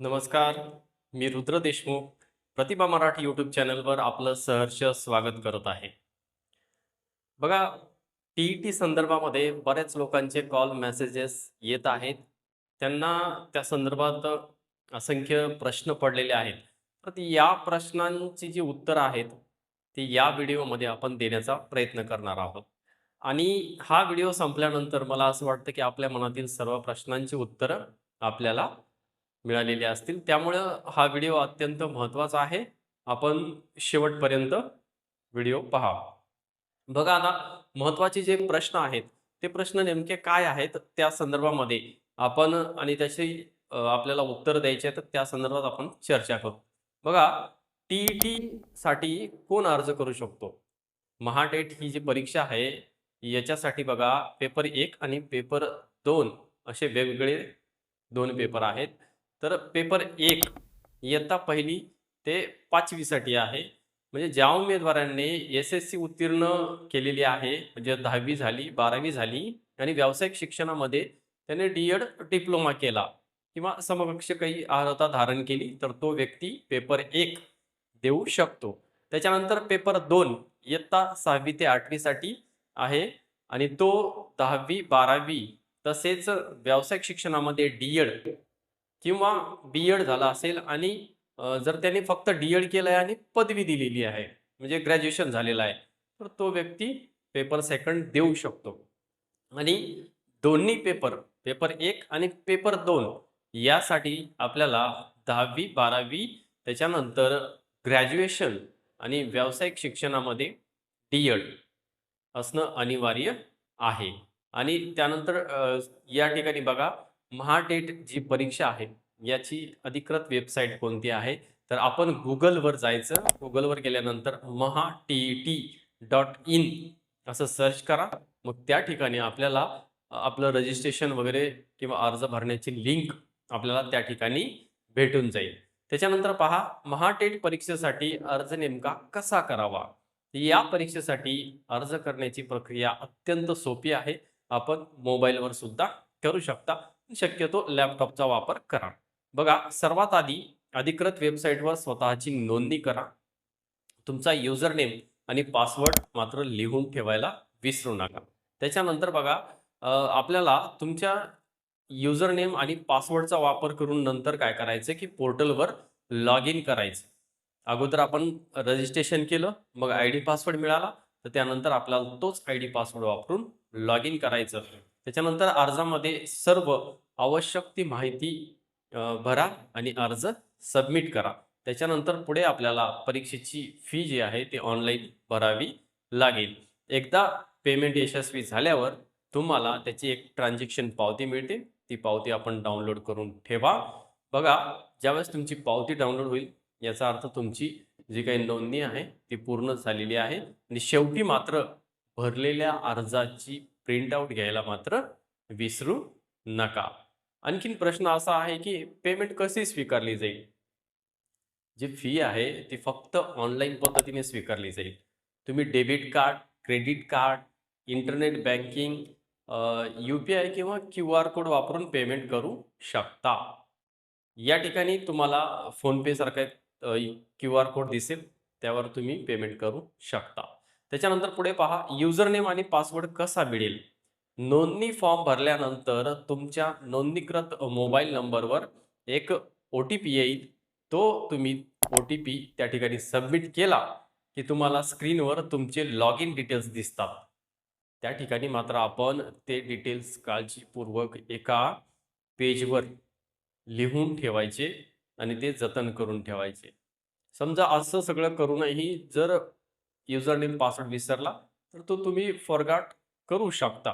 नमस्कार मी रुद्र देशमुख प्रतिभा मराठी यूट्यूब चॅनलवर आपलं सहर्ष स्वागत करत आहे. बघा टी ई टी संदर्भामध्ये बऱ्याच लोकांचे कॉल मेसेजेस येत आहेत. त्यांना त्या संदर्भात असंख्य प्रश्न पडलेले आहेत. तर ती या प्रश्नांची जी उत्तरं आहेत ती या व्हिडिओमध्ये आपण देण्याचा प्रयत्न करणार आहोत. आणि हा व्हिडिओ संपल्यानंतर मला असं वाटतं की आपल्या मनातील सर्व प्रश्नांची उत्तरं आपल्याला मिळालेले असतील. त्यामुळं हा व्हिडिओ अत्यंत महत्त्वाचा आहे. आपण शेवटपर्यंत व्हिडिओ पहा. बघा आता महत्त्वाचे जे प्रश्न आहेत ते प्रश्न नेमके काय आहेत? त्या संदर्भामध्ये आपण आणि त्याची आपल्याला उत्तर द्यायचे आहेत तर त्या संदर्भात आपण चर्चा करू. बघा टी ई टीसाठी कोण अर्ज करू शकतो? महाटेट ही जी परीक्षा आहे याच्यासाठी बघा पेपर एक आणि पेपर दोन असे वेगवेगळे दोन पेपर आहेत. तर पेपर एक इयत्ता पहिली ते पाचवीसाठी आहे. म्हणजे ज्या उमेदवारांनी एस एस सी उत्तीर्ण केलेली आहे म्हणजे दहावी झाली बारावी झाली आणि व्यावसायिक शिक्षणामध्ये त्याने डी एड डिप्लोमा केला किंवा समकक्ष काही अर्हता धारण केली तर तो व्यक्ती पेपर एक देऊ शकतो. त्याच्यानंतर पेपर दोन इयत्ता सहावी ते आठवीसाठी आहे आणि तो दहावी बारावी तसेच व्यावसायिक शिक्षणामध्ये डी एड किंवा बी एड झाला असेल आणि जर त्याने फक्त डी एड केलं आहे आणि पदवी दिलेली आहे म्हणजे ग्रॅज्युएशन झालेलं आहे तर तो व्यक्ती पेपर सेकंड देऊ शकतो. आणि दोन्ही पेपर पेपर एक आणि पेपर दोन यासाठी आपल्याला दहावी बारावी त्याच्यानंतर ग्रॅज्युएशन आणि व्यावसायिक शिक्षणामध्ये डी एड असणं अनिवार्य आहे. आणि त्यानंतर या ठिकाणी बघा महाटेट जी परीक्षा आहे याची अधिकृत वेबसाईट कोणती आहे? तर आपण गुगलवर जायचं गुगलवर गेल्यानंतर Maha T T dot in असं सर्च करा. मग त्या ठिकाणी आपल्याला आपलं रजिस्ट्रेशन वगैरे किंवा अर्ज भरण्याची लिंक आपल्याला त्या ठिकाणी भेटून जाईल. त्याच्यानंतर पहा महाटेट परीक्षेसाठी अर्ज नेमका कसा करावा? या परीक्षेसाठी अर्ज करण्याची प्रक्रिया अत्यंत सोपी आहे. आपण मोबाईलवर सुद्धा करू शकता. शक्यतो लॅपटॉपचा वापर करा. बघा सर्वात आधी अधिकृत वेबसाईटवर स्वतःची नोंदणी करा. तुमचा युजर नेम आणि पासवर्ड मात्र लिहून ठेवायला विसरू नका. त्याच्यानंतर बघा आपल्याला तुमच्या युजर नेम आणि पासवर्डचा वापर करून नंतर काय करायचं की पोर्टलवर लॉग इन करायचं. अगोदर आपण रजिस्ट्रेशन केलं मग आय डी पासवर्ड मिळाला तर त्यानंतर आपल्याला तोच आय डी पासवर्ड वापरून लॉग इन करायचं. त्याच्यानंतर अर्जामध्ये सर्व आवश्यक ती माहिती भरा आणि अर्ज सबमिट करा. त्याच्यानंतर पुढे आपल्याला परीक्षेची फी जी आहे ती ऑनलाईन भरावी लागेल. एकदा पेमेंट यशस्वी झाल्यावर तुम्हाला त्याची एक ट्रान्झॅक्शन पावती मिळते. ती पावती आपण डाउनलोड करून ठेवा. बघा ज्यावेळेस तुमची पावती डाउनलोड होईल याचा अर्थ तुमची जी काही नोंदणी आहे ती पूर्ण झालेली आहे. आणि शेवटी मात्र भरलेल्या अर्जाची प्रिंटआउट घ्यायला मात्र विसरू नका. आणखीन प्रश्न असा आहे की पेमेंट कशी स्वीकारली जाईल? जी फी आहे ती फक्त ऑनलाईन पद्धतीने स्वीकारली जाईल. तुम्ही debit card credit card internet banking U P I किंवा क्यू आर कोड वापरून पेमेंट करू शकता. या ठिकाणी तुम्हाला फोनपेसारखा क्यू आर कोड दिसेल त्यावर तुम्ही पेमेंट करू शकता. त्याच्यानंतर पुढे पहा युजर नेम आणि पासवर्ड कसा मिळेल? नोंदणी फॉर्म भरल्यानंतर तुमच्या नोंदणीकृत मोबाईल नंबरवर एक ओ टी पी येईल. तो तुम्ही ओ टी पी त्या ठिकाणी सबमिट केला की तुम्हाला स्क्रीनवर तुमचे लॉग इन डिटेल्स दिसतात. त्या ठिकाणी मात्र आपण ते डिटेल्स काळजीपूर्वक एका पेजवर लिहून ठेवायचे आणि ते जतन करून ठेवायचे. समजा असं सगळं करूनही जर युजर नेम पासवर्ड विसरला तर तो तुम्ही फॉरगाट करू शकता.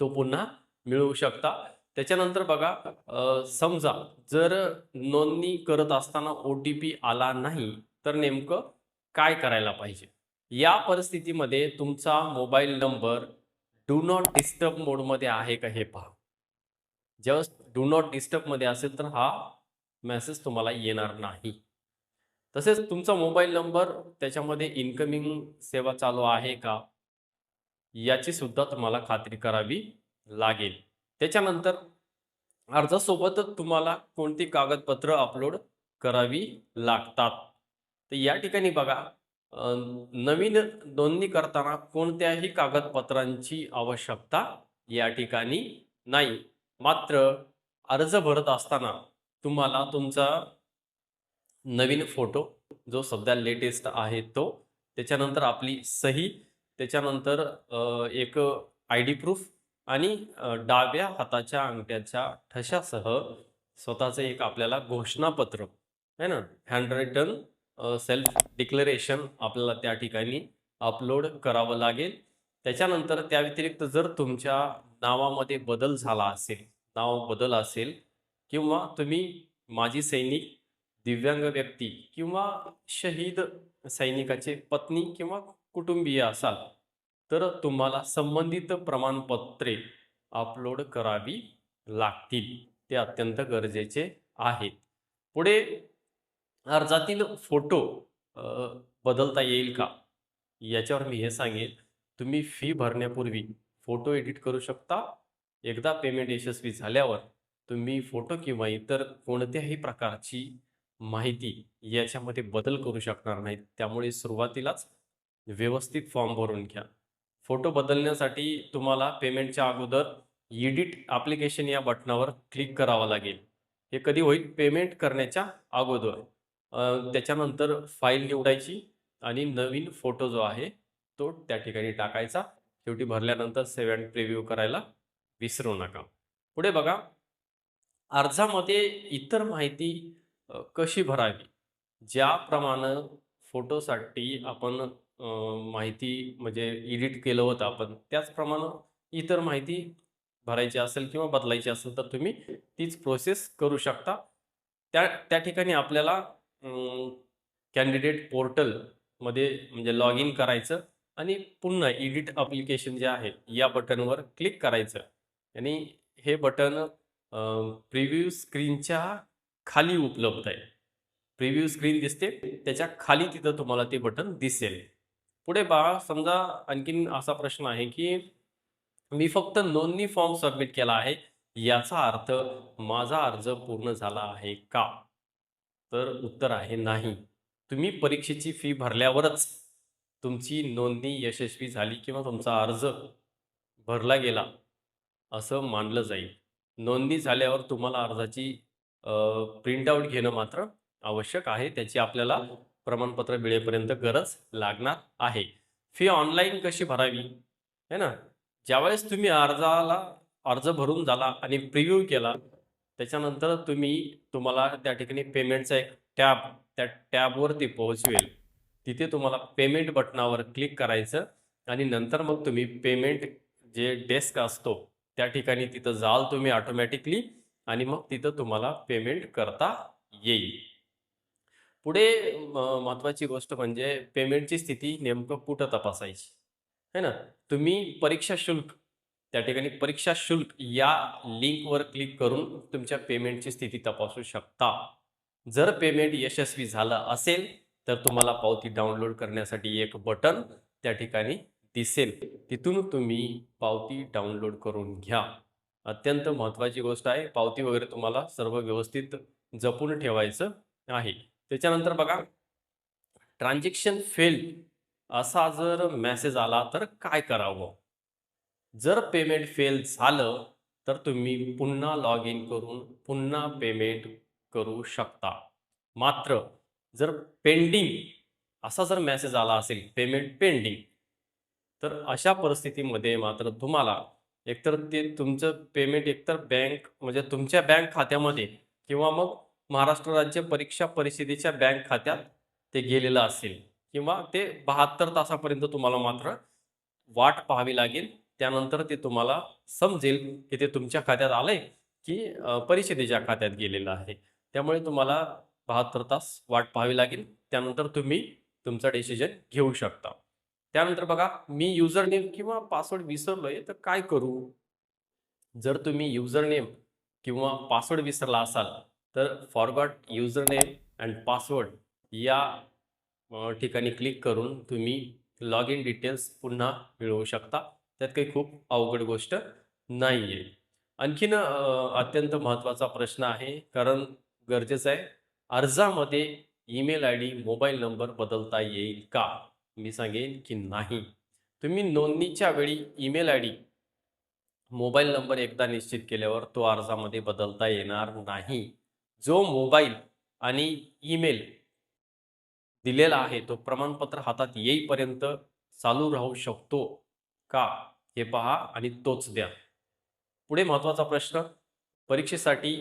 तो पुन्हा मिळवू शकता. त्याच्यानंतर बघा समजा जर नोंदणी करत असताना ओ टी पी आला नाही तर नेमकं काय करायला पाहिजे? या परिस्थितीमध्ये तुमचा mobile number do not disturb मोडमध्ये आहे का हे पहा. ज्यावेळेस डू नॉट डिस्टर्बमध्ये असेल तर हा मेसेज तुम्हाला येणार नाही. तसेच तुमचा मोबाईल नंबर त्याच्यामध्ये इन्कमिंग सेवा चालू आहे का? याची सुद्धा तुम्हाला खात्री करावी लागेल. त्याच्यानंतर अर्जासोबतच तुम्हाला कोणती कागदपत्र अपलोड करावी लागतात? तर या ठिकाणी बघा नवीन नोंदणी करताना कोणत्याही कागदपत्रांची आवश्यकता या ठिकाणी नाही. मात्र अर्ज भरत असताना तुम्हाला तुमचा नवीन फोटो जो सध्या लेटेस्ट आहे तो. त्याच्यानंतर आपली सही त्याच्यानंतर एक आय डी प्रूफ आणि डाव्या हाताच्या अंगठ्याच्या ठशासह स्वतःचं एक आपल्याला घोषणापत्र आहे ना? हँडरायटन सेल्फ डिक्लेरेशन आपल्याला त्या ठिकाणी अपलोड करावं लागेल. त्याच्यानंतर त्या व्यतिरिक्त जर तुमच्या नावामध्ये बदल झाला असेल नाव बदल असेल किंवा तुम्ही माजी सैनिक दिव्यांग व्यक्ती किंवा शहीद सैनिकाचे पत्नी किंवा कुटुंबीय असाल तर तुम्हाला संबंधित प्रमाणपत्रे अपलोड करावी लागतील. ते अत्यंत गरजेचे आहेत. पुढे अर्जातील फोटो बदलता येईल का? याच्यावर मी हे सांगेन तुम्ही फी भरण्यापूर्वी फोटो एडिट करू शकता. एकदा पेमेंट यशस्वी झाल्यावर तुम्ही फोटो किंवा इतर कोणत्याही प्रकारची माहिती याच्यामध्ये बदल करू शकणार नाहीत. त्यामुळे सुरुवातीलाच व्यवस्थित फॉर्म भरून घ्या. फोटो बदलण्यासाठी तुम्हाला पेमेंटच्या अगोदर एडिट ॲप्लिकेशन या बटनावर क्लिक करावं लागेल. हे कधी होईल? पेमेंट करण्याच्या अगोदर. त्याच्यानंतर फाईल निवडायची आणि नवीन फोटो जो आहे तो त्या ठिकाणी टाकायचा. शेवटी भरल्यानंतर सेव्ह अँड प्रिव्ह्यू करायला विसरू नका. पुढे बघा. अर्जामध्ये इतर माहिती कशी भरावी? ज्याप्रमाणे फोटोसाठी आपण माहिती म्हणजे एडिट केलं होतं आपण त्याचप्रमाणे इतर माहिती भरायची असेल किंवा बदलायची असेल तर तुम्ही तीच प्रोसेस करू शकता. त्या त्या ठिकाणी आपल्याला कॅन्डिडेट पोर्टलमध्ये म्हणजे लॉग इन करायचं आणि पुन्हा एडिट ॲप्लिकेशन जे आहे या बटनवर क्लिक करायचं. आणि हे बटन प्रिव्ह्यू स्क्रीनच्या खाली उपलब्ध आहे. प्रिव्ह्यू स्क्रीन दिसते. त्याच्याखाली तिथं तुम्हाला ते बटन दिसेल. पुढे बा समजा आणखीन असा प्रश्न आहे की मी फक्त नोंदणी फॉर्म सबमिट केला आहे याचा अर्थ माझा अर्ज पूर्ण झाला आहे का? तर उत्तर आहे नाही. तुम्ही परीक्षेची फी भरल्यावरच तुमची नोंदणी यशस्वी झाली किंवा तुमचा अर्ज भरला गेला असं मानलं जाईल. नोंदणी झाल्यावर तुम्हाला अर्जाची प्रिंटआउट घेणं मात्र आवश्यक आहे. त्याची आपल्याला प्रमाणपत्र मिळेपर्यंत गरज लागणार आहे. फी ऑनलाईन कशी भरावी? है ना? ज्यावेळेस तुम्ही अर्जाला अर्ज भरून झाला आणि प्रिव्ह्यू केला त्याच्यानंतर तुम्ही तुम्हाला त्या ठिकाणी पेमेंटचा एक टॅब त्या टॅबवरती पोहोचवेल. तिथे तुम्हाला पेमेंट बटनावर क्लिक करायचं आणि नंतर मग तुम्ही पेमेंट जे डेस्क असतो त्या ठिकाणी तिथं जाल तुम्ही ऑटोमॅटिकली आणि मग तिथं तुम्हाला पेमेंट करता येईल. पुढे महत्त्वाची गोष्ट म्हणजे पेमेंटची स्थिती नेमकं कुठं तपासायची? है ना? तुम्ही परीक्षा शुल्क त्या ठिकाणी परीक्षा शुल्क या लिंकवर क्लिक करून तुमच्या पेमेंटची स्थिती तपासू शकता. जर पेमेंट यशस्वी झालं असेल तर तुम्हाला पावती डाउनलोड करण्यासाठी एक बटन त्या ठिकाणी दिसेल. तिथून तुम्ही पावती डाउनलोड करून घ्या. अत्यंत महत्त्वाची गोष्ट आहे. पावती वगैरे तुम्हाला सर्व व्यवस्थित जपून ठेवायचं आहे. त्याच्यानंतर बघा ट्रान्झॅक्शन फेल असा जर मेसेज आला तर काय करावं? जर पेमेंट फेल झालं तर तुम्ही पुन्हा लॉग इन करून पुन्हा पेमेंट करू शकता. मात्र जर पेंडिंग असा जर मेसेज आला असेल पेमेंट पेंडिंग तर अशा परिस्थितीमध्ये मात्र तुम्हाला एकतर ते तुमचं पेमेंट एकतर बँक म्हणजे तुमच्या बँक खात्यामध्ये किंवा मग महाराष्ट्र राज्य परीक्षा परिषदेच्या बँक खात्यात ते गेलेलं असेल किंवा ते बहात्तर तासापर्यंत तुम्हाला मात्र वाट पाहावी लागेल. त्यानंतर ते तुम्हाला समजेल की ते तुमच्या खात्यात आलंय की परिषदेच्या खात्यात गेलेलं आहे. त्यामुळे तुम्हाला बहात्तर तास वाट पाहावी लागेल. त्यानंतर तुम्ही तुमचा डिसिजन घेऊ शकता. त्यानंतर बघा मी युजर नेम किंवा पासवर्ड विसरलोय तर काय करू? जर तुम्ही युजर नेम किंवा पासवर्ड विसरला असाल तर forgot user name and password या ठिकाणी क्लिक करून तुम्ही लॉग इन डिटेल्स पुन्हा मिळवू शकता. त्यात काही खूप अवघड गोष्ट नाही आहे आणखीन अत्यंत महत्त्वाचा प्रश्न आहे कारण गरजेचं आहे अर्जामध्ये email I D mobile number बदलता येईल का? मी सांगेन की नाही. तुम्ही नोंदणीच्या वेळी email I D mobile number एकदा निश्चित केल्यावर तो अर्जामध्ये बदलता येणार नाही. जो मोबाईल आणि ईमेल दिलेला आहे तो प्रमाणपत्र हातात येईपर्यंत चालू राहू शकतो का हे पहा आणि तोच द्या. पुढे महत्त्वाचा प्रश्न परीक्षेसाठी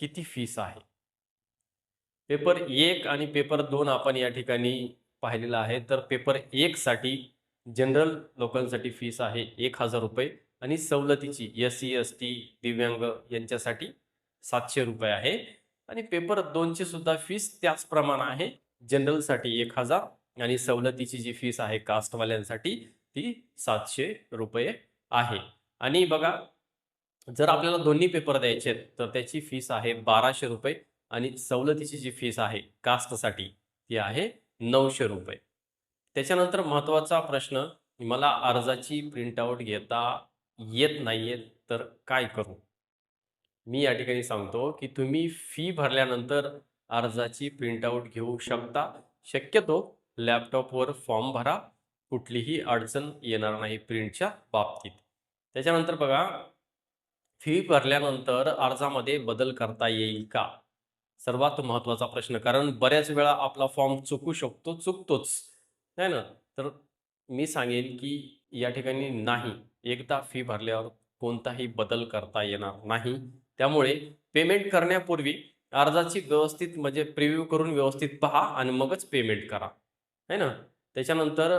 किती फीस आहे? पेपर एक आणि पेपर दोन आपण या ठिकाणी पाहिलेलं आहे. तर पेपर एकसाठी जनरल लोकांसाठी फीस आहे एक हजार रुपये आणि सवलतीची एस सी एस टी दिव्यांग यांच्यासाठी सातशे रुपये आहे. आणि पेपर दोनची सुद्धा फीस त्याचप्रमाणे आहे. जनरलसाठी एक हजार आणि सवलतीची जी फीस आहे कास्टवाल्यांसाठी ती सातशे रुपये आहे. आणि बघा जर आपल्याला दोन्ही पेपर द्यायचे आहेत तर त्याची फीस आहे बाराशे रुपये आणि सवलतीची जी फीस आहे कास्टसाठी ती आहे नऊशे रुपये. त्याच्यानंतर महत्त्वाचा प्रश्न मला अर्जाची प्रिंटआउट घेता येत नाहीये तर काय करू? मी या ठिकाणी सांगतो की तुम्ही फी भरल्यानंतर अर्जाची प्रिंटआउट घेऊ शकता. शक्यतो लॅपटॉपवर फॉर्म भरा. कुठलीही अडचण येणार नाही प्रिंटच्या बाबतीत. त्याच्यानंतर बघा फी भरल्यानंतर अर्जामध्ये बदल करता येईल का? सर्वात महत्त्वाचा प्रश्न. कारण बऱ्याच वेळा आपला फॉर्म चुकू शकतो चुकतोच. नाही ना? तर मी सांगेन की या ठिकाणी नाही. एकदा फी भरल्यावर कोणताही बदल करता येणार नाही. त्यामुळे पेमेंट करण्यापूर्वी अर्जाची व्यवस्थित म्हणजे प्रिव्ह्यू करून व्यवस्थित पहा आणि मगच पेमेंट करा. है ना? त्याच्यानंतर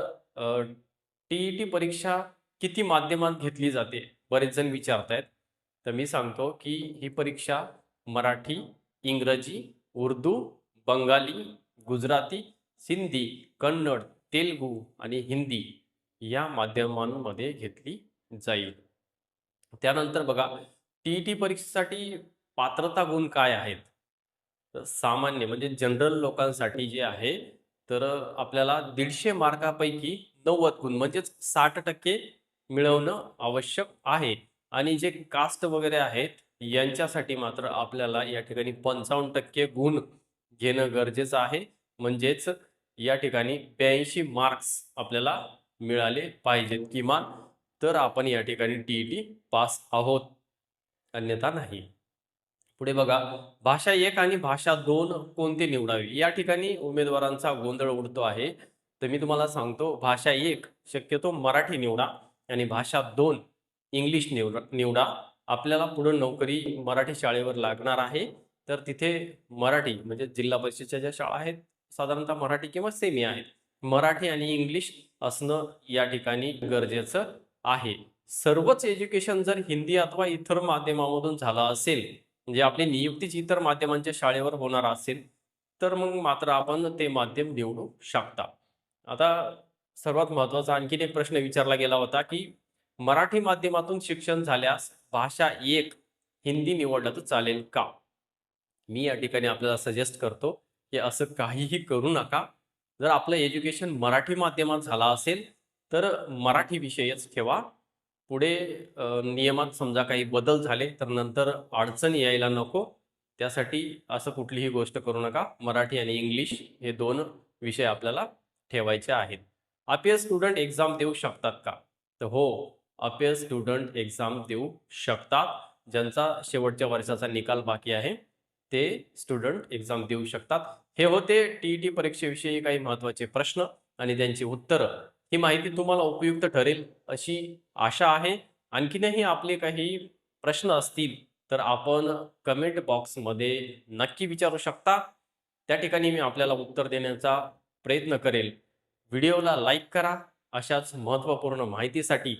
टी ई टी परीक्षा किती माध्यमात घेतली जाते? बरेच जण विचारतायत. तर मी सांगतो की ही परीक्षा मराठी इंग्रजी उर्दू बंगाली गुजराती सिंधी कन्नड तेलगू आणि हिंदी या माध्यमांमध्ये घेतली जाईल. त्यानंतर बघा टी ई टी परीक्षेसाठी पात्रता गुण काय आहेत? तर सामान्य म्हणजे जनरल लोकांसाठी जे आहे तर आपल्याला दीडशे मार्कापैकी नव्वद गुण म्हणजेच साठ टक्के मिळवणं आवश्यक आहे. आणि जे कास्ट वगैरे आहेत यांच्यासाठी मात्र आपल्याला या ठिकाणी पंचावन्न टक्के गुण घेणं गरजेचं आहे. म्हणजेच या ठिकाणी ब्याऐंशी मार्क्स आपल्याला मिळाले पाहिजेत किमान. तर आपण या ठिकाणी टी ई टी पास आहोत. अन्यथा नाही. पुढे बघा. भाषा एक आणि भाषा दोन कोणती निवडावी? या ठिकाणी उमेदवारांचा गोंधळ उडतो आहे. तर मी तुम्हाला सांगतो भाषा एक शक्यतो मराठी निवडा आणि भाषा दोन इंग्लिश निवडा निवडा. आपल्याला पुढं नोकरी मराठी शाळेवर लागणार आहे. तर तिथे मराठी म्हणजे जिल्हा परिषदेच्या ज्या शाळा आहेत साधारणतः मराठी किंवा सेमी आहेत. मराठी आणि इंग्लिश असणं या ठिकाणी गरजेचं आहे. सर्वच एज्युकेशन जर हिंदी अथवा इतर माध्यमामधून झालं असेल म्हणजे आपली नियुक्तीच इतर माध्यमांच्या शाळेवर होणार असेल तर मग मात्र आपण ते माध्यम निवडू शकता. आता सर्वात महत्त्वाचा आणखीन एक प्रश्न विचारला गेला होता की मराठी माध्यमातून शिक्षण झाल्यास भाषा एक हिंदी निवडलं तर चालेल का? मी या ठिकाणी आपल्याला सजेस्ट करतो की असं काहीही करू नका. जर आपलं एज्युकेशन मराठी माध्यमात झालं असेल तर मराठी विषयच ठेवा. पुढे नियमात समजा काही बदल झाले तर नंतर अडचण यायला नको. त्यासाठी असं कुठलीही गोष्ट करू नका. मराठी आणि इंग्लिश हे दोन विषय आपल्याला ठेवायचे आहेत. आपले स्टुडंट एक्झाम देऊ शकतात का? तर हो अपियर स्टुडंट एक्झाम देऊ शकतात. ज्यांचा शेवटच्या वर्षाचा निकाल बाकी आहे ते स्टुडंट एक्झाम देऊ शकतात. हे होते टी ई परीक्षेविषयी काही महत्त्वाचे प्रश्न आणि त्यांची उत्तरं. ही माहिती तुम्हाला उपयुक्त ठरेल अशी आशा आहे. आणखीनही आपले काही प्रश्न असतील तर आपण कमेंट बॉक्समध्ये नक्की विचारू शकता. त्या ठिकाणी मी आपल्याला उत्तर देण्याचा प्रयत्न करेल. व्हिडिओला लाईक करा. अशाच महत्त्वपूर्ण माहितीसाठी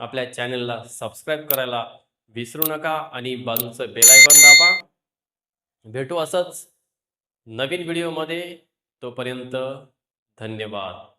आपल्या चॅनलला सबस्क्राईब करायला विसरू नका आणि बाजूचं बेलायकॉन दाबा. भेटू असंच नवीन व्हिडिओमध्ये. तोपर्यंत धन्यवाद.